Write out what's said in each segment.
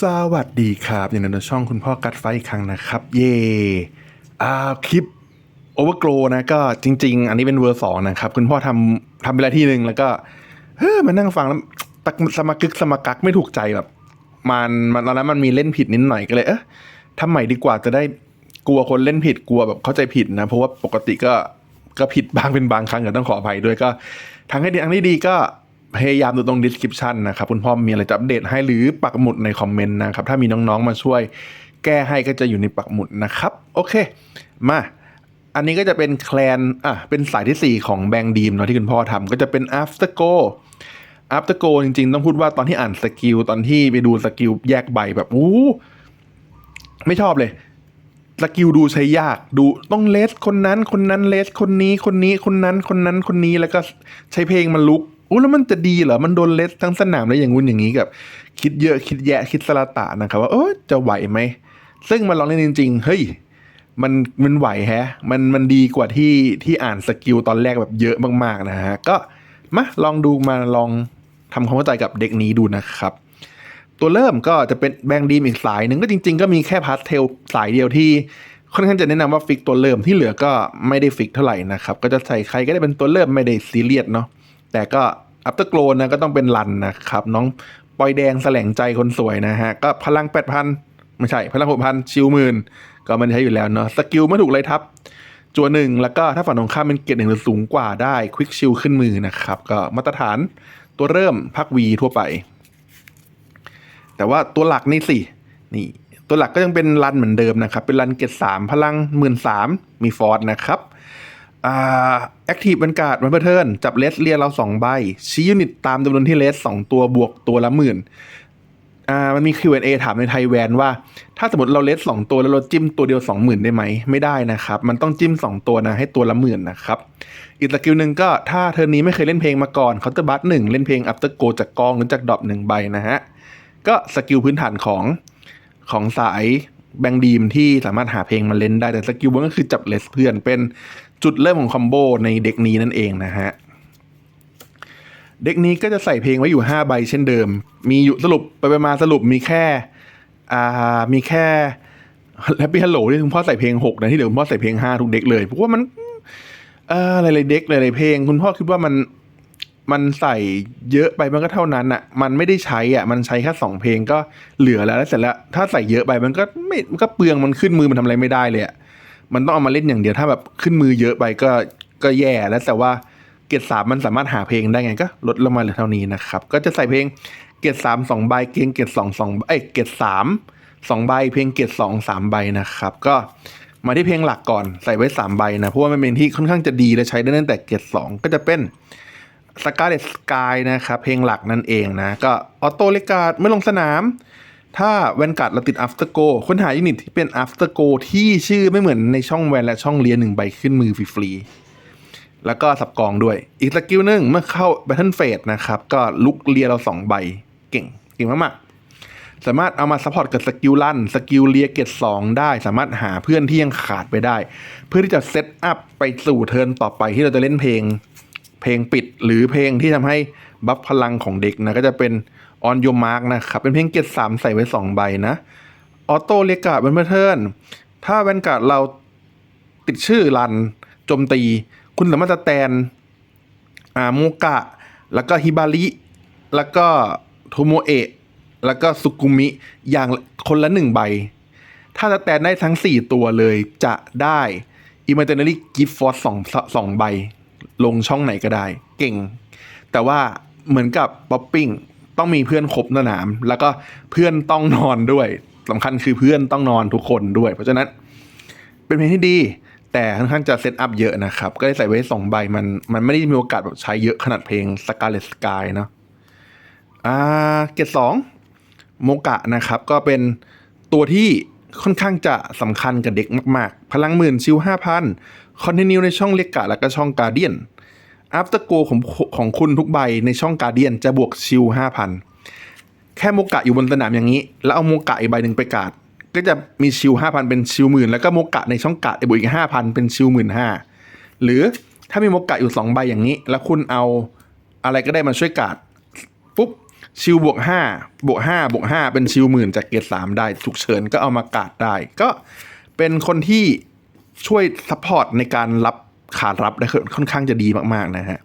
สวัสดีครับยินดีต้อนช่องคุณพ่อกัดไฟอีกครั้งนะครับ เย่อ่าคลิปโอเวอร์โกลนะก็จริง ๆ อันนี้เป็นเวอร์สองนะครับ คุณพ่อทำทำไปแล้วที่หนึ่งแล้วก็เฮ้ยมานั่งฟังแล้วตักสมกึกสมกักไม่ถูกใจแบบมันมันตอนนั้นมันมีเล่นผิดนิดหน่อยก็เลยเอ๊ะทำใหม่ดีกว่าจะได้กลัวคนเล่นผิดกลัวแบบเข้าใจผิดนะ เพราะว่าปกติก็ก็ผิดบางเป็นบางครั้งก็ต้องขออภัยด้วยก็ทางให้ดีทางที่ดีก็ พยายามดูตรง description นะครับ คุณพ่อมีอะไรจะอัปเดตให้หรือปักหมุดในคอมเมนต์นะครับ ถ้ามีน้องๆมาช่วยแก้ให้ก็จะอยู่ในปักหมุดนะครับ โอเค มาอันนี้ก็จะเป็นแคลนอะเป็นสายที่ 4 ของแบงดีมเนาะที่คุณพ่อทำก็จะเป็น after go after go จริง ๆ ต้องพูดว่าตอนที่อ่านสกิลตอนที่ไปดูสกิลแยกใบแบบอู้ไม่ชอบเลยสกิลดูใช้ยากดูต้องเลสคนนั้นคนนั้นเลสคนนี้คนนี้คนนั้นคนนั้นคนนี้แล้วก็ใช้เพลงมันลุก อู้แล้วมันจะดีเหรอ มันโดนเลสทั้งสนามแล้วอย่างงู้นอย่างนี้กับ คิดเยอะคิดแยะคิดสละตะนะครับว่าเออจะไหวไหม ซึ่งมันลองเล่นจริง ๆ เฮ้ยมันมันไหวแฮะ มันมันดีกว่าที่ที่อ่านสกิลตอนแรกแบบเยอะมากๆนะฮะ ก็มาลองดูมาลองทำความเข้าใจกับเด็กนี้ดูนะครับ ตัวเริ่มก็จะเป็นแบงดีมอีกสายหนึ่งก็จริง ๆ ก็มีแค่พาสเทลสายเดียวที่ค่อนข้างจะแนะนำว่าฟิกตัวเริ่มที่เหลือก็ไม่ได้ฟิกเท่าไหร่นะครับ ก็จะใส่ใครก็ได้เป็นตัวเริ่มไม่ได้ซีเรียสเนาะแต่ก็ อัปเตอร์โกลนะก็ต้องเป็นรันนะครับ น้องปอยแดงแสลงใจคนสวยนะฮะ ก็พลังแปดพันไม่ใช่ พลังหกพันชิวหมื่นก็มันใช้อยู่แล้วเนาะสกิลไม่ถูกเลยทับจัวหนึ่งแล้วก็ถ้าฝั่งตรงข้ามเป็นเกียรติหนึ่งหรือสูงกว่าได้ควิกชิลขึ้นมือนะครับ ก็มาตรฐานตัวเริ่มพักวีทั่วไป แต่ว่าตัวหลักนี่สินี่ ตัวหลักก็ยังเป็นรันเหมือนเดิมนะครับ เป็นรันเกตสามพลังหมื่นสามมีฟอร์ดนะครับ อ่าแอคทีฟบรรกาศวันเพื่อเทิร์นจับเลสเรียเราสองใบ ชี้ยูนิตตามจำนวนที่เลสสองตัวบวกตัวละหมื่นอ่ามันมี Q&A ถามในไทยแวนว่า ถ้าสมมติเราเลสสองตัวแล้วเราจิ้มตัวเดียวสองหมื่นได้ไหม ไม่ได้นะครับ มันต้องจิ้มสองตัวนะ ให้ตัวละหมื่นนะครับ อีกสกิลหนึ่งก็ถ้าเทอร์นนี้ไม่เคยเล่นเพลงมาก่อนเขาจะบัตหนึ่งเล่นเพลงอัปเตอร์โกจากกองหรือจากดรอปหนึ่งใบนะฮะก็สกิลพื้นฐานของของสายแบงดีมที่สามารถหาเพลงมาเล่นได้แต่สกิลบนก็คือจับเลสเพื่อนเป็น จุดเริ่มของคอมโบในเด็กนี้นั่นเองนะฮะ เด็กนี้ก็จะใส่เพลงไว้อยู่ 5 ใบเช่นเดิม มีอยู่สรุปไปไปมาสรุปมีแค่อ่ามีแค่แฮปปี้ฮัลโหลที่คุณพ่อใส่เพลง6นะที่เหลือคุณพ่อใส่เพลง 5 ทุกเด็กเลยเพราะว่ามันเอ่อหลายๆเด็กหลายๆเพลง คุณพ่อคิดว่ามันมันใส่เยอะไปมันก็เท่านั้นอะ มันไม่ได้ใช้อะ มันใช้แค่สองเพลงก็เหลือแล้วแล้วเสร็จแล้ว ถ้าใส่เยอะไปมันก็ไม่มันก็เปลืองมันขึ้นมือมันทำอะไรไม่ได้เลยอะ มันต้องเอามาเล่นอย่างเดียวถ้าแบบขึ้นมือเยอะไปก็ก็แย่แล้วแต่ว่าเกียรดสามมันสามารถหาเพลงได้ไงก็ลดลงมาเหลือเท่านี้นะครับ ก็จะใส่เพลงเกียรดสามสองใบเกงเกียรดสองสองเอ้ยเกรดสามสองใบเพลงเกียรดสองสามใบนะครับ ก็มาที่เพลงหลักก่อนใส่ไว้สามใบนะเพราะว่ามันเป็นที่ค่อนข้างจะดีและใช้ได้ตั้งแต่เกียรดสองก็จะเป็นสกาเลตสกายนะครับเพลงหลักนั่นเองนะ ก็ออโต้เลกาดไม่ลงสนาม ถ้าแวนการ์ดเราติด after go ค้นหายูนิตที่เป็น after go ที่ชื่อไม่เหมือนในช่องแวนและช่องเลียหนึ่งใบขึ้นมือฟรีๆแล้วก็สับกองด้วย อีกสกิลหนึ่งเมื่อเข้า Battle Phase นะครับ ก็ลุกเลียเราสองใบเก่ง เก่งมากๆ สามารถเอามาซัพพอร์ตกับสกิลลั่นสกิลเลียเกตสองได้ สามารถหาเพื่อนที่ยังขาดไปได้ เพื่อที่จะเซตอัพไปสู่เทิร์นต่อไปที่เราจะเล่นเพลง เพลงปิดหรือเพลงที่ทำให้บัฟพลังของเด็กนะก็จะเป็น ออนโยมาร์กนะครับ เป็นเพลงเกตสามใส่ไว้สองใบนะออโต้เรียกการ์ดเป็นเพื่อเทิร์นถ้าแวนการ์ดเราติดชื่อรันโจมตี คุณสามารถจะแตนอ่าโมกะ แล้วก็ฮิบาริ แล้วก็โทโมเอะแล้วก็สุกุมิอย่างคนละหนึ่งใบ ถ้าจะแตนได้ทั้ง 4 ตัวเลยจะได้ Imaginary Gift Force สองสองใบ ลงช่องไหนก็ได้ เก่ง แต่ว่าเหมือนกับป๊อปปิ้ง ต้องมีเพื่อนครบสนาม แล้วก็เพื่อนต้องนอนด้วยสำคัญคือเพื่อนต้องนอนทุกคนด้วย เพราะฉะนั้นเป็นเพลงที่ดี แต่ค่อนข้างจะเซตอัพเยอะนะครับ ก็ได้ใส่ไว้สองใบมัน มันไม่ได้มีโอกาสแบบใช้เยอะขนาดเพลง Scarlet Sky เนาะอ่าเกตสองโมกะนะครับ ก็เป็นตัวที่ค่อนข้างจะสำคัญกับเด็กมาก ๆ พลังหมื่นชิวห้าพันคอนเทนิวในช่องเล็กกะแล้วก็ช่องการเดียน อัพเตอร์โกของของคุณทุกใบในช่องการเดียนจะบวกชิลห้าพันแค่โมกะอยู่บนสนามอย่างนี้ แล้วเอาโมกะอีกใบหนึ่งไปกาด ก็จะมีชิลห้าพันเป็นชิลหมื่นแล้วก็โมกะในช่องกาดอีกบวกอีกห้าพันเป็นชิลหมื่นห้าหรือถ้ามีโมกะอยู่สองใบอย่างนี้ แล้วคุณเอาอะไรก็ได้มาช่วยกาดปุ๊บชิลบวกห้าบวกห้าบวกห้าเป็นชิลหมื่นจากเกรดสามได้ฉุกเฉินก็เอามากาดได้ ก็เป็นคนที่ช่วยซัพพอร์ตในการรับ ขาดรับได้ค่อนข้างจะดีมากๆนะฮะ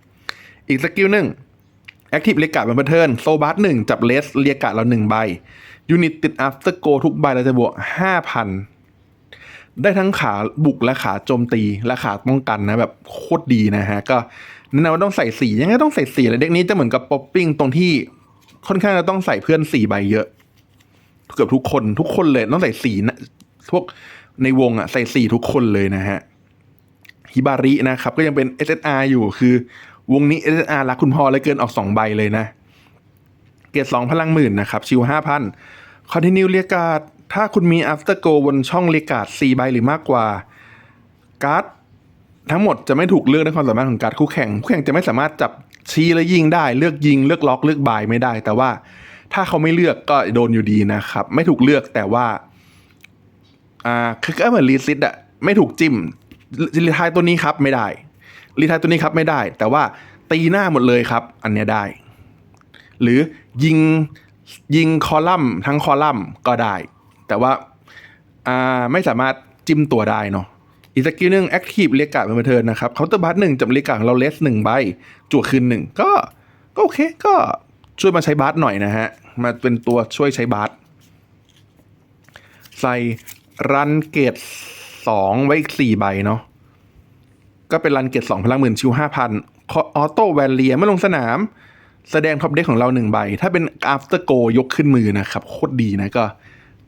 อีกสกิลหนึ่ง Active เรียกการ์ดเป็นบันเทินโซบัสหนึ่งจับเลสเรียกการ์ดเราหนึ่งใบ ยูนิตติด after go ทุกใบเราจะบวกห้าพันได้ทั้งขาบุกและขาโจมตีและขาป้องกันนะแบบโคตรดีนะฮะ ก็แนะนำว่าต้องใส่สียังไงต้องใส่สีเลยเด็กนี้จะเหมือนกับป๊อปปิ้งตรงที่ค่อนข้างจะต้องใส่เพื่อนสี่ใบเยอะ เกือบทุกคนทุกคนเลยต้องใส่สีนะพวกในวงอะใส่สีทุกคนเลยนะฮะ ฮิบารินะครับ ก็ยังเป็น SSR อยู่คือ วงนี้ SSR รักคุณพ่อเลยเกินออกสองใบเลยนะ เกรดสองพลังหมื่นนะครับ ชิวห้าพันคอนติเนียเรียกาดถ้าคุณมี after go บนช่องเรียกาดสี่ใบหรือมากกว่าการ์ดทั้งหมดจะไม่ถูกเลือกในความสามารถของการ์ดคู่แข่งคู่แข่งจะไม่สามารถจับชี้และยิงได้ เลือกยิง เลือกล็อกเลือกบายไม่ได้ แต่ว่าถ้าเขาไม่เลือกก็โดนอยู่ดีนะครับ ไม่ถูกเลือกแต่ว่าอ่าคือก็เหมือนรีซิตอะไม่ถูกจิ้ม รีทายตัวนี้ครับไม่ได้รีทายตัวนี้ครับไม่ได้ แต่ว่าตีหน้าหมดเลยครับ อันเนี้ยได้ หรือยิงยิงคอลัมน์ทั้งคอลัมน์ก็ได้ แต่ว่าอ่าไม่สามารถจิ้มตัวได้เนาะอีกสกิลหนึ่งแอคทีฟเรียกกาดเป็นเทิงนะครับเคาน์เตอร์บัสหนึ่งจับเรียกกาดของเราเลสหนึ่งใบจั่วคืนหนึ่งก็ก็โอเคก็ช่วยมาใช้บาสหน่อยนะฮะ มาเป็นตัวช่วยใช้บาสใส่รันเกต สองไว้อีกสี่ใบเนาะก็เป็นรันเกตสองพลังหมื่นชิวห้าพันออโต้แวนเลียเมื่อลงสนาม แสดงท็อปเด็กของเราหนึ่งใบ ถ้าเป็น after go ยกขึ้นมือนะครับ โคตรดีนะก็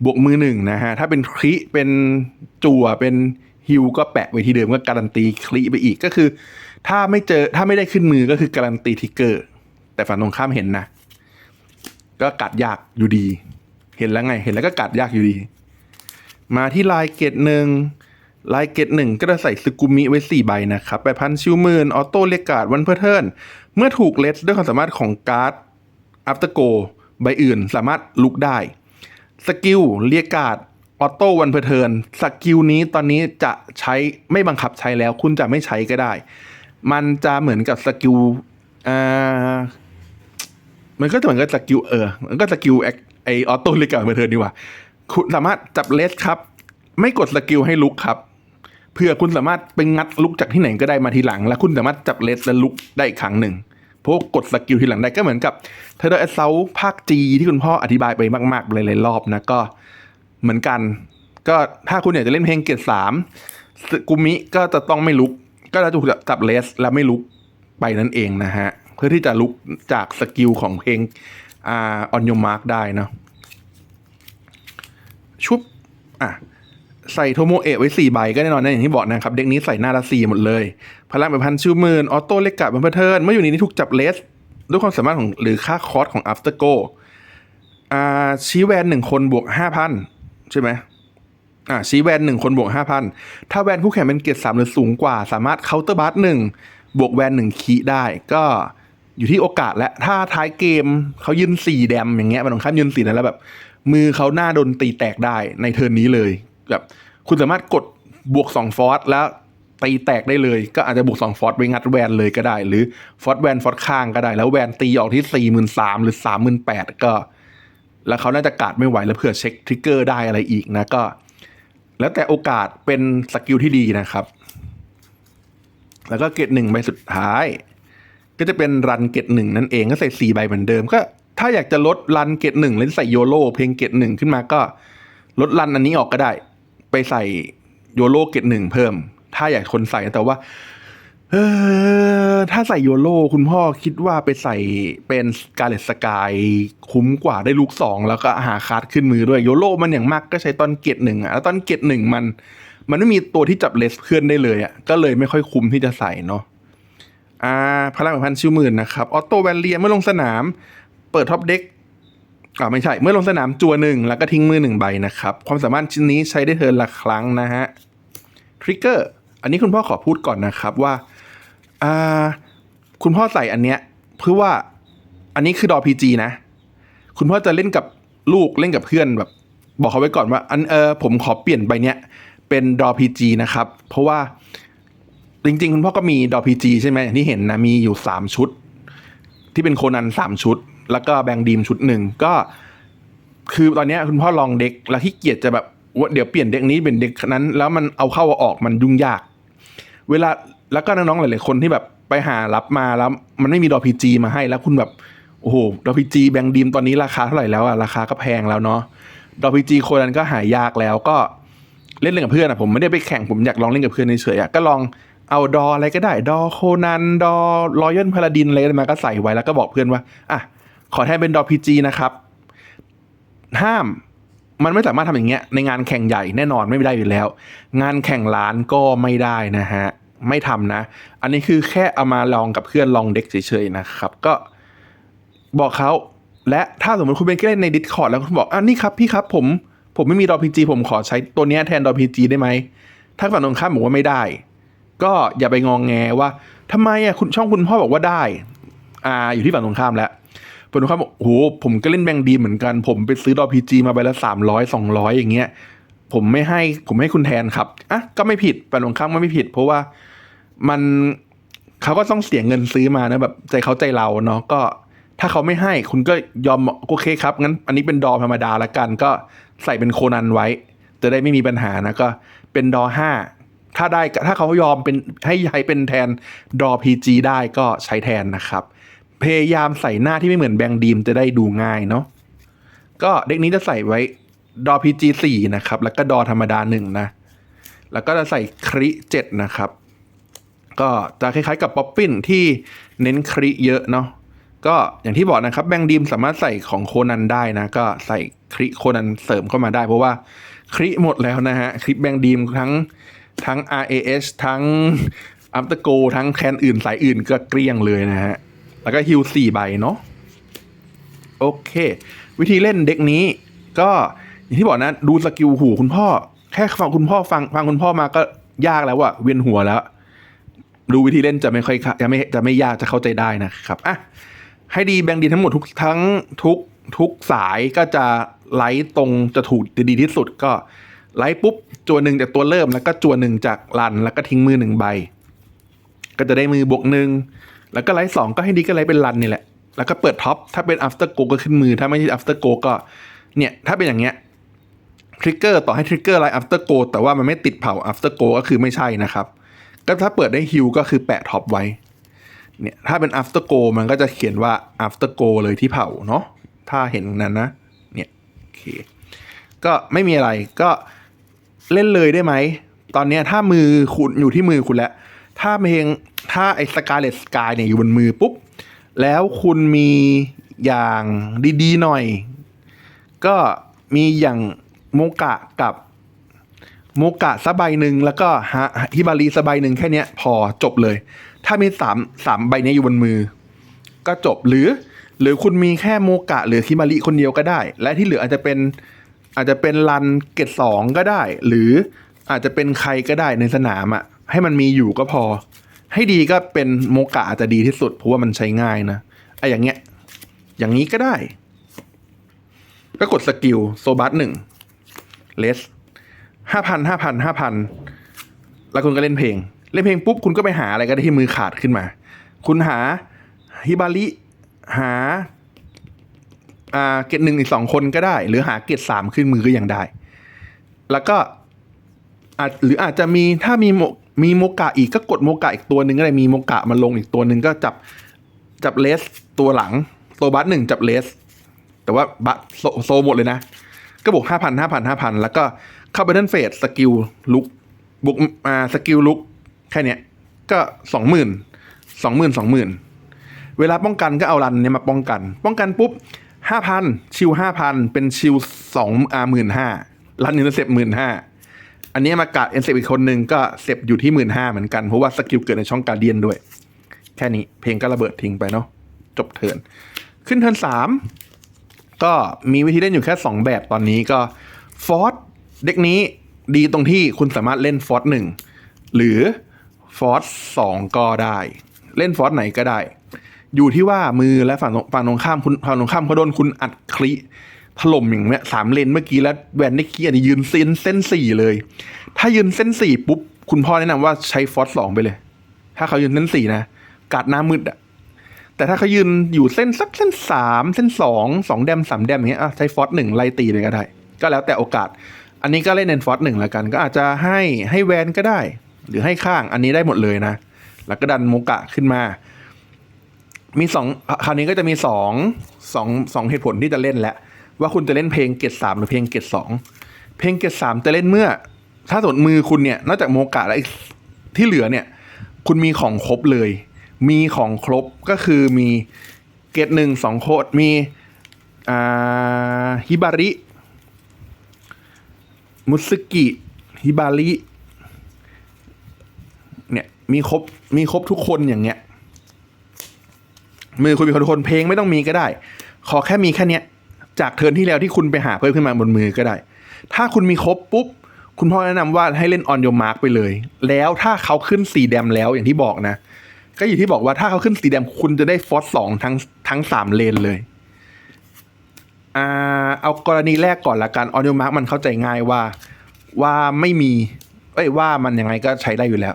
บวกมือหนึ่งนะฮะ ถ้าเป็นคลิเป็นจั่วเป็นฮิวก็แปะไว้ที่เดิมก็การันตีคลิไปอีกก็คือ ถ้าไม่เจอถ้าไม่ได้ขึ้นมือก็คือการันตีทิกเกอร์ แต่ฝั่งตรงข้ามเห็นนะ ก็กัดยากอยู่ดี เห็นแล้วไงเห็นแล้วก็กัดยากอยู่ดี มาที่ลายเกตหนึ่ง ลายเกตหนึ่งก็จะใส่ซึกุมิไว้สี่ใบนะครับไปพันชิวมื่นออโต้เรียกการ์ดวันเพื่อเทิร์นเมื่อถูกเลสด้วยความสามารถของการ์ดอั t เตอร์โกใบอื่นสามารถลุกได้ สกิลเรียกการ์ดออโต้วันเพอร์เทิร์นสกิลนี้ตอนนี้จะใช้ไม่บังคับใช้แล้ว คุณจะไม่ใช้ก็ได้ มันจะเหมือนกับสกิลอ่ามันก็จะเหมือนกับสกิลเออมันก็สกิลไอออโต้เรียกการ์ดเพอร์เทิร์นดีกว่า คุณสามารถจับเลสครับ ไม่กดสกิลให้ลุกครับ เพื่อคุณสามารถไปงัดลุกจากที่ไหนก็ได้มาทีหลัง แล้วคุณสามารถจับเลสและลุกได้อีกครั้งหนึ่งเพราะกดสกิลทีหลังได้ก็เหมือนกับเทเดอร์เซลภาคจีที่คุณพ่ออธิบายไปมากๆหลายๆรอบนะก็เหมือนกัน ก็ถ้าคุณอยากจะเล่นเพลงเกตสามสกุมิก็จะต้องไม่ลุก ก็จะถูกจับเลสและไม่ลุกไปนั่นเองนะฮะ เพื่อที่จะลุกจากสกิลของเพลงอ่าออนยมาร์กได้เนาะชุบอะ ใส่โทโมเอะไว้สี่ใบก็แน่นอนนะอย่างที่บอกนะครับ เด็กนี้ใส่หน้าละสี่หมดเลย พลังแบบพันชิวหมื่นออโต้เล็กกะเป็นเพื่อเทิร์นเมื่ออยู่ในนี้ถูกจับเลสด้วยความสามารถของหรือค่าคอสของ after go อ่าชี้แวนหนึ่งคนบวกห้าพันใช่ไหมอ่าชี้แวนหนึ่งคนบวกห้าพันถ้าแวนคู่แข่งเป็นเกียรติสามหรือสูงกว่า สามารถเคาน์เตอร์บัสหนึ่งบวกแวนหนึ่งคีได้ ก็อยู่ที่โอกาสและถ้าท้ายเกมเขายืนสี่แดมอย่างเงี้ยมันต้องข้ามยืนสี่นั้นแล้วแบบมือเขาหน้าโดนตีแตกได้ในเทิร์นนี้เลย แบบคุณสามารถกดบวกสองฟอสแล้วตีแตกได้เลย ก็อาจจะบวกสองฟอสไปงัดแวนเลยก็ได้ หรือฟอสแวนฟอสข้างก็ได้ แล้วแวนตีออกที่สี่หมื่นสามหรือสามหมื่นแปดก็ แล้วเขาน่าจะกาดไม่ไหวแล้วเผื่อเช็คทริกเกอร์ได้อะไรอีกนะก็ แล้วแต่โอกาสเป็นสกิลที่ดีนะครับ แล้วก็เกตหนึ่งใบสุดท้าย ก็จะเป็นรันเกตหนึ่งนั่นเองก็ใส่สี่ใบเหมือนเดิมก็ถ้าอยากจะลดรันเกตหนึ่งแล้วใส่โยโลเพลงเกตหนึ่งขึ้นมาก็ลดรันอันนี้ออกก็ได้ ไปใส่โยโลเกตหนึ่งเพิ่ม ถ้าอยากคนใส่แต่ว่า เออถ้าใส่โยโลคุณพ่อคิดว่าไปใส่เป็นกาเลตสกายคุ้มกว่าได้ลูกสองแล้วก็หาคาร์ดขึ้นมือด้วยโยโลมันอย่างมากก็ใช้ตอนเกตหนึ่งอะแล้วตอนเกตหนึ่งมัน มันไม่มีตัวที่จับเลสเพื่อนได้เลยอะก็เลยไม่ค่อยคุ้มที่จะใส่เนาะอ่าพลังแบบพันชิวหมื่นนะครับ ออโต้แวนเลียเมื่อลงสนาม เปิดท็อปเด็ก อ่าไม่ใช่ เมื่อลงสนามจัวหนึ่งแล้วก็ทิ้งมือหนึ่งใบนะครับ ความสามารถชิ้นนี้ใช้ได้เทินละครั้งนะฮะทริกเกอร์อันนี้คุณพ่อขอพูดก่อนนะครับว่าอ่าคุณพ่อใส่อันเนี้ยเพื่อว่าอันนี้คือดอพีจีนะ คุณพ่อจะเล่นกับลูกเล่นกับเพื่อนแบบ บอกเขาไว้ก่อนว่าอันเออผมขอเปลี่ยนใบเนี้ยเป็นดอพีจีนะครับ เพราะว่าจริง ๆ คุณพ่อก็มีดอพีจีใช่ไหมอย่างที่เห็นนะมีอยู่สามชุด ที่เป็นโคนันสามชุด แล้วก็แบงดีมชุดหนึ่งก็ คือตอนนี้คุณพ่อลองเด็กแล้วที่เกียจจะแบบว่าเดี๋ยวเปลี่ยนเด็กนี้เป็นเด็กนั้น แล้วมันเอาเข้าเอาออกมันยุ่งยาก เวลาแล้วก็น้องๆหลายๆคนที่แบบไปหารับมาแล้วมันไม่มีดอพีจีมาให้แล้วคุณแบบโอ้โหดอพีจีแบงดีมตอนนี้ราคาเท่าไหร่แล้วอะราคาก็แพงแล้วเนาะดอพีจีคนนั้นก็หายากแล้วก็เล่นเล่นกับเพื่อนอะผมไม่ได้ไปแข่งผมอยากลองเล่นกับเพื่อนเฉยๆก็ลองเอาดออะไรก็ได้ ดอโคนันดอรอยัลพาลาดินอะไรมาก็ใส่ไว้แล้วก็บอกเพื่อนว่าอะ ขอแทนเป็นดอพีจีนะครับ ห้ามมันไม่สามารถทำอย่างเงี้ยในงานแข่งใหญ่แน่นอนไม่ได้อยู่แล้ว งานแข่งล้านก็ไม่ได้นะฮะ ไม่ทำนะ อันนี้คือแค่เอามาลองกับเพื่อนลองเด็กเฉยๆนะครับ ก็บอกเขาและถ้าสมมติคุณเป็นเล่นใน Discord แล้วคุณบอกอะนี่ครับพี่ครับ ผมผมไม่มีดอพีจีผมขอใช้ตัวนี้แทนดอพีจีได้ไหมถ้าฝั่งตรงข้ามบอกว่าไม่ได้ ก็อย่าไปงองแงว่าทำไมอะคุณช่องคุณพ่อบอกว่าได้ อ่าอยู่ที่ฝั่งตรงข้ามแล้ว ฝั่งตรงข้ามบอกโอ้โหผมก็เล่นแบงดีเหมือนกัน ผมไปซื้อดอพีจีมาใบละสามร้อยสองร้อยอย่างเงี้ย ผมไม่ให้ผมให้คุณแทนครับอะก็ไม่ผิดฝั่งตรงข้ามก็ไม่ผิด เพราะว่ามันเขาก็ต้องเสียเงินซื้อมานะแบบใจเขาใจเราเนาะก็ถ้าเขาไม่ให้คุณก็ยอมโอเคครับงั้นอันนี้เป็นดอธรรมดาละกัน ก็ใส่เป็นโคนันไว้ จะได้ไม่มีปัญหานะก็เป็นดอห้าถ้าได้ถ้าเขายอมเป็นให้ใช้เป็นแทนดอพีจีได้ก็ใช้แทนนะครับ พยายามใส่หน้าที่ไม่เหมือนแบงดีมจะได้ดูง่ายเนาะก็เด็กนี้จะใส่ไว้ดอพีจีสี่นะครับ แล้วก็ดอธรรมดาหนึ่งนะ แล้วก็จะใส่คริเจ็ดนะครับ ก็จะคล้ายๆกับป๊อปปิ้นที่เน้นคริเยอะเนาะก็อย่างที่บอกนะครับแบงดีมสามารถใส่ของโคนันได้นะ ก็ใส่คริโคนันเสริมเข้ามาได้ เพราะว่าคริหมดแล้วนะฮะคลิแบงดีมทั้งทั้ง RAS ทั้งอัปเตโกทั้งแคนอื่นสายอื่นก็เกลี้ยงเลยนะฮะ แล้วก็ฮิลสี่ใบเนาะโอเค วิธีเล่นเด็กนี้ ก็อย่างที่บอกนะดูสกิลหูคุณพ่อ แค่ฟังคุณพ่อฟังฟังคุณพ่อมาก็ยากแล้วอะเวียนหัวแล้วดูวิธีเล่นจะไม่ค่อยจะไม่จะไม่ยากจะเข้าใจได้นะครับอะให้ดีแบ่งดีทั้งหมดทุกทั้งทุกทุกสายก็จะไลท์ตรงจะถูกดีที่สุดก็ไลท์ปุ๊บจวนหนึ่งจากตัวเริ่มแล้วก็จวนหนึ่งจากลันแล้วก็ทิ้งมือหนึ่งใบ ก็จะได้มือบวกหนึ่ง แล้วก็ไลท์สองก็ให้ดีก็ไลท์เป็นลันนี่แหละ แล้วก็เปิดท็อป ถ้าเป็น after go ก็ขึ้นมือ ถ้าไม่ใช่ after go ก็ เนี่ย ถ้าเป็นอย่างเงี้ย ทริกเกอร์ต่อให้ทริกเกอร์ไลท์ after go แต่ว่ามันไม่ติดเผา after go ก็คือไม่ใช่นะครับ ก็ถ้าเปิดได้ฮิวก็คือแปะท็อปไว้ เนี่ย ถ้าเป็น after go มันก็จะเขียนว่า after go เลยที่เผาเนาะ ถ้าเห็นนั้นนะ เนี่ยโอเค ก็ไม่มีอะไร ก็เล่นเลยได้ไหม ตอนนี้ถ้ามือคุณอยู่ที่มือคุณแล้ว ถ้าเพลงถ้าไอ้สกาเลตสกายเนี่ยอยู่บนมือปุ๊บ แล้วคุณมีอย่างดีๆหน่อย ก็มีอย่างโมกะกับโมกะสกใบหนึ่งแล้วก็ฮะฮิบารีสกใบหนึ่งแค่นี้พอจบเลย ถ้ามีสามสามใบเนี้ยอยู่บนมือ ก็จบหรือ หรือคุณมีแค่โมกะหรือฮิบาริคนเดียวก็ได้ และที่เหลืออาจจะเป็นอาจจะเป็นรันเกตสองก็ได้ หรืออาจจะเป็นใครก็ได้ในสนามอะ ให้มันมีอยู่ก็พอ ให้ดีก็เป็นโมกะอาจจะดีที่สุด เพราะว่ามันใช้ง่ายนะไอ้อย่างเงี้ย อย่างนี้ก็ได้ ก็กดสกิลโซบัสหนึ่งเลสห้าพันห้าพันห้าพันแล้วคุณก็เล่นเพลง เล่นเพลงปุ๊บคุณก็ไปหาอะไรก็ได้ที่มือขาดขึ้นมา คุณหาฮิบาริหาอ่าเกตหนึ่งอีกสองคนก็ได้ หรือหาเกตสามขึ้นมือก็ยังได้ แล้วก็อาจหรืออาจจะมีถ้ามีโมีโมกะอีกก็กดโมกะอีกตัวหนึ่งก็ได้มีโมกะมาลงอีกตัวหนึ่งก็จับจับเลสตัวหลังตัวบัสหนึ่งจับเลส แต่ว่าบัสโซโซหมดเลยนะ ก็บวกห้าพันห้าพันห้าพันแล้วก็เข้าไปเล่นเฟสสกิลลุกบวกอ่าสกิลลุกแค่เนี้ยก็สองหมื่นสองหมื่นสองหมื่นเวลาป้องกันก็เอารันเนี่ยมาป้องกัน ป้องกันปุ๊บห้าพันชิวห้าพันเป็นชิวสองอ่าหมื่นห้ารันอินเตอร์เซปหมื่นห้า อันนี้มากัดเอ็นเซปอีกคนหนึ่งก็เซปอยู่ที่หมื่นห้าเหมือนกัน เพราะว่าสกิลเกิดในช่องการเดียนด้วย แค่นี้เพลงก็ระเบิดทิ้งไปเนาะจบเทินขึ้นเทินสามก็มีวิธีเล่นอยู่แค่ 2 แบบตอนนี้ก็ฟอร์สเด็กนี้ดีตรงที่คุณสามารถเล่นฟอร์สหนึ่งหรือฟอร์สสองก็ได้ เล่นฟอร์สไหนก็ได้ อยู่ที่ว่ามือและฝั่งตรงฝั่งตรงข้ามคุณฝั่งตรงข้ามเขาโดนคุณอัดคลิ ถล่มอย่างเงี้ยสามเลนเมื่อกี้แล้วแวนได้เคียร์ยืนเส้นเส้นสี่เลย ถ้ายืนเส้นสี่ปุ๊บ คุณพ่อแนะนำว่าใช้ฟอสสองไปเลย ถ้าเขายืนเส้นสี่นะกัดหน้ามืดอะแต่ถ้าเขายืนอยู่เส้นสักเส้นสามเส้นสองสองแดมสามแดมอย่างเงี้ยอใช้ฟอสหนึ่งไล่ตีเลยก็ได้ ก็แล้วแต่โอกาส อันนี้ก็เล่นเนนฟอสหนึ่งแล้วกัน ก็อาจจะให้ให้แวนก็ได้ หรือให้ข้างอันนี้ได้หมดเลยนะ แล้วก็ดันโมกะขึ้นมามีสองคราวนี้ก็จะมีสองสองสองเหตุผลที่จะเล่นแล้ว ว่าคุณจะเล่นเพลงเกตสามหรือเพลงเกตสองเพลงเกตสามจะเล่นเมื่อ ถ้าสมมติมือคุณเนี่ยนอกจากโมกะแล้วที่เหลือเนี่ย คุณมีของครบเลย มีของครบก็คือมีเกตหนึ่งสองโคดมีฮิบาริ มุสกิฮิบาริเนี่ยมีครบมีครบทุกคนอย่างเงี้ยมือคุณมีครบทุกคนเพลงไม่ต้องมีก็ได้ ขอแค่มีแค่เนี้ย จากเทิร์นที่แล้วที่คุณไปหาเพิ่มขึ้นมาบนมือก็ได้ ถ้าคุณมีครบปุ๊บ คุณพ่อแนะนำว่าให้เล่นออนโยมาร์กไปเลย แล้วถ้าเขาขึ้นสีแดมแล้วอย่างที่บอกนะ ก็อยู่ที่บอกว่าถ้าเขาขึ้นสีแดงคุณจะได้ฟอสสองทั้งทั้งสามเลนเลยอ่าเอากรณีแรกก่อนละกันออ d ิ o มาร์กมันเข้าใจง่ายว่าว่าไม่มีเอ้ยว่ามันยังไงก็ใช้ได้อยู่แล้ว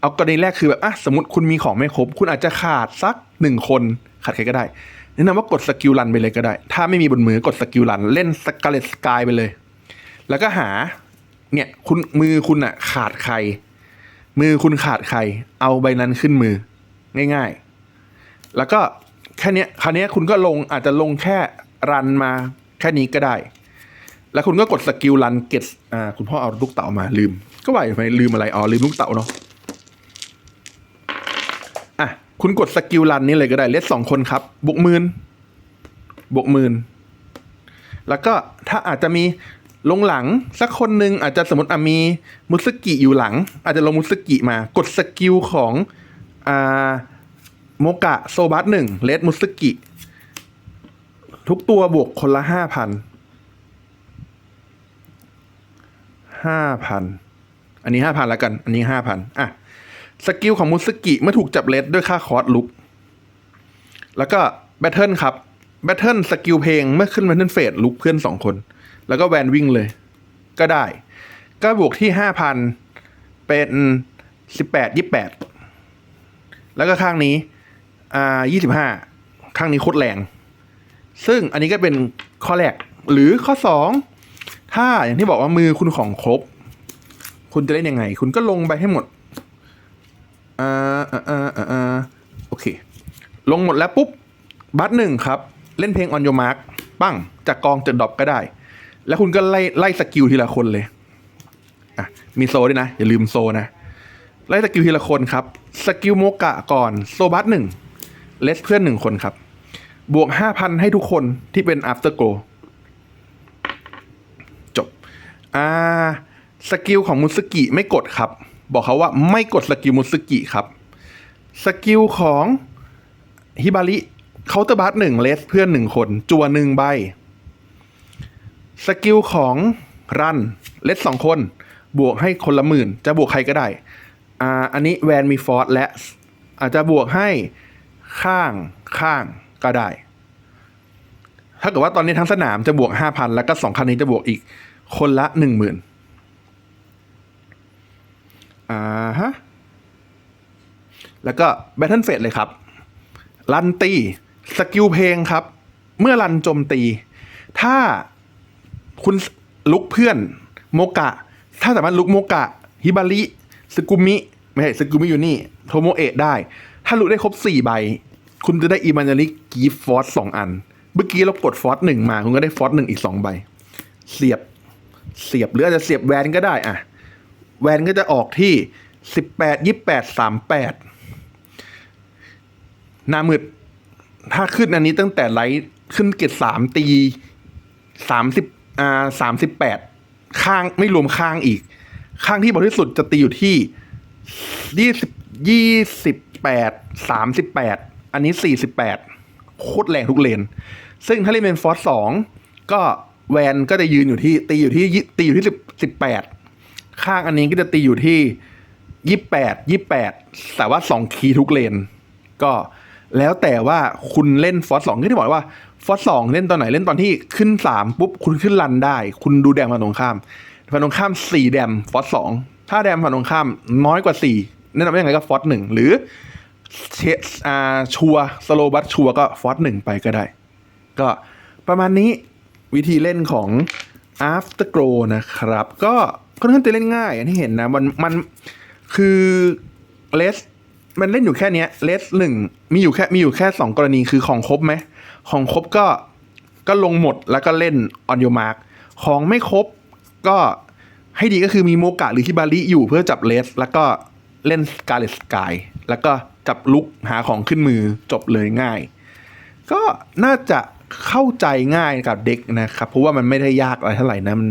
เอากรณีแรกคือแบบอะสมมติคุณมีของไม่ครบ คุณอาจจะขาดสักหนึ่งคนขาดใครก็ได้ แนะนำว่ากดสกิลรันไปเลยก็ได้ ถ้าไม่มีบนมือกดสกิลรัน เล่นสกาเลตสกายไปเลย แล้วก็หา เนี่ยคุณมือคุณอะขาดใคร มือคุณขาดใคร เอาใบนั้นขึ้นมือ ง่าย ๆ แล้วก็แค่นี้คราวนี้คุณก็ลงอาจจะลงแค่รันมาแค่นี้ก็ได้ แล้วคุณก็กดสกิลรันเก็ตอ่าคุณพ่อเอาลูกเต๋ามาลืม ก็ว่าอยู่ทำไมลืมอะไรอ๋อลืมลูกเต๋าเนาะอะ คุณกดสกิลรันนี่เลยก็ได้เลสสองคนครับ บวกหมื่นบวกหมื่นแล้วก็ถ้าอาจจะมีลงหลังสักคนหนึ่งอาจจะสมมติอะมีมุสกิอยู่หลัง อาจจะลงมุสกิมากดสกิลของอ่าโมกะโซบัสหนึ่งเลสมุสกิ ทุกตัวบวกคนละห้าพันห้าพันอันนี้ห้าพันแล้วกัน อันนี้ห้าพันอะ สกิลของมุสกิเมื่อถูกจับเลสด้วยค่าคอร์สลุก แล้วก็แบทเทิลครับแบทเทิลสกิลเพลงเมื่อขึ้นแบทเทิลเฟสลุกเพื่อนสองคน แล้วก็แวนวิ่งเลย ก็ได้ ก็บวกที่ห้าพันเป็นสิบแปดยี่แปดแล้วก็ข้างนี้อ่ายี่สิบห้าข้างนี้โคตรแรง ซึ่งอันนี้ก็เป็นข้อแรก หรือข้อสองถ้าอย่างที่บอกว่ามือคุณของครบ คุณจะเล่นยังไง คุณก็ลงไปให้หมด อ่าอ่าอ่าอ่าโอเค ลงหมดแล้วปุ๊บ บัตหนึ่งครับ เล่นเพลงออนโยมาร์กปั้งจากกองจากดรอปก็ได้ แล้วคุณก็ไล่ไล่สกิลทีละคนเลย อะ มีโซด้วยนะ อย่าลืมโซนะ ไล่สกิลทีละคนครับ สกิลโมกะก่อนโซบัตหนึ่งเลสเพื่อนหนึ่งคนครับ บวกห้าพันให้ทุกคนที่เป็น after go จบ อ่า สกิลของมุสกิไม่กดครับ บอกเขาว่าไม่กดสกิลมุสกิครับ สกิลของฮิบาริเคาน์เตอร์บัสหนึ่งเลสเพื่อนหนึ่งคน จัวหนึ่งใบ สกิลของรันเลสสองคน บวกให้คนละหมื่น จะบวกใครก็ได้ อ่า อันนี้แวนมีฟอร์สและอาจจะบวกให้ข้างข้างก็ได้ ถ้าเกิดว่าตอนนี้ทั้งสนามจะบวกห้าพันแล้วก็สองคันนี้จะบวกอีกคนละหนึ่งหมื่น อ่าฮะ แล้วก็แบทเทิลเฟสเลยครับรันตีสกิลเพลงครับ เมื่อรันโจมตี ถ้าคุณลุกเพื่อนโมกะ ถ้าสามารถลุกโมกะ ฮิบาริสกุมิ ไม่ใช่สกุมิอยู่นี่ โทโมเอะได้ ถ้าลุกได้ครบสี่ใบ คุณจะได้อีมานาริกีฟอสสองอัน เมื่อกี้เรากดฟอสหนึ่งมา คุณก็ได้ฟอสหนึ่งอีกสองใบ เสียบ เสียบหรืออาจจะเสียบแวนก็ได้อะ แวนก็จะออกที่สิบแปดยี่แปดสามแปดหน้ามืด ถ้าขึ้นอันนี้ตั้งแต่ไลท์ขึ้นเกตสามตีสามสิบอ่าสามสิบแปดข้างไม่รวมข้างอีก ข้างที่บริสุทธิ์จะตีอยู่ที่ยี่สิบยี่สิบแปดสามสิบแปดอันนี้สี่สิบแปดโคตรแรงทุกเลน ซึ่งถ้าเล่นเป็นฟอสสองก็แวนก็จะยืนอยู่ที่ตีอยู่ที่ตีอยู่ที่สิบสิบแปด ข้างอันนี้ก็จะตีอยู่ที่ยี่แปดยี่แปดแต่ว่าสองคีย์ทุกเลน ก็แล้วแต่ว่าคุณเล่นฟอสสองที่บอกว่าฟอสสองเล่นตอนไหนเล่นตอนที่ขึ้นสามปุ๊บคุณขึ้นรันได้ คุณดูแดมฝั่งตรงข้ามฝั่งตรงข้ามสี่แดมฟอสสองถ้าแดมฝั่งตรงข้ามน้อยกว่าสี่แนะนำว่ายังไงก็ฟอสหนึ่งหรือเชสอาชัวสโลบัตชัวก็ฟอสหนึ่งไปก็ได้ ก็ประมาณนี้วิธีเล่นของ Afterglow นะครับ ก็ ค่อนข้างจะเล่นง่ายอย่างที่เห็นนะมันมันคือเลสมันเล่นอยู่แค่เนี้ยเลสหนึ่งมีอยู่แค่มีอยู่แค่สองกรณีคือของครบไหมของครบก็ก็ลงหมดแล้วก็เล่นออน your mark ของไม่ครบก็ให้ดีก็คือมีโมกะหรือฮิบาริอยู่เพื่อจับเลส แล้วก็เล่นสกาเลสกายแล้วก็จับลุกหาของขึ้นมือจบเลยง่าย ก็น่าจะ เข้าใจง่ายกับเด็กนะครับ เพราะว่ามันไม่ได้ยากอะไรเท่าไหร่นะมัน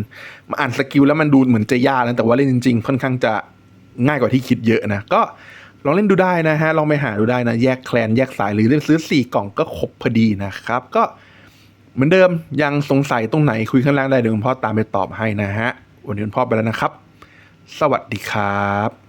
มอ่านสกิลแล้วมันดูเหมือนจะยากนะแต่ว่าเล่นจริง ๆ ค่อนข้างจะง่ายกว่าที่คิดเยอะนะก็ลองเล่นดูได้นะฮะลองไปหาดูได้นะ แยกแคลนแยกสายหรือเล่นซื้อ 4 กล่องก็ครบพอดีนะครับ ก็เหมือนเดิมยังสงสัยตรงไหนคุยข้างล่างได้เดี๋ยวคุณพ่อตามไปตอบให้นะฮะวันนี้คุณพ่อไปแล้วนะครับ สวัสดีครับ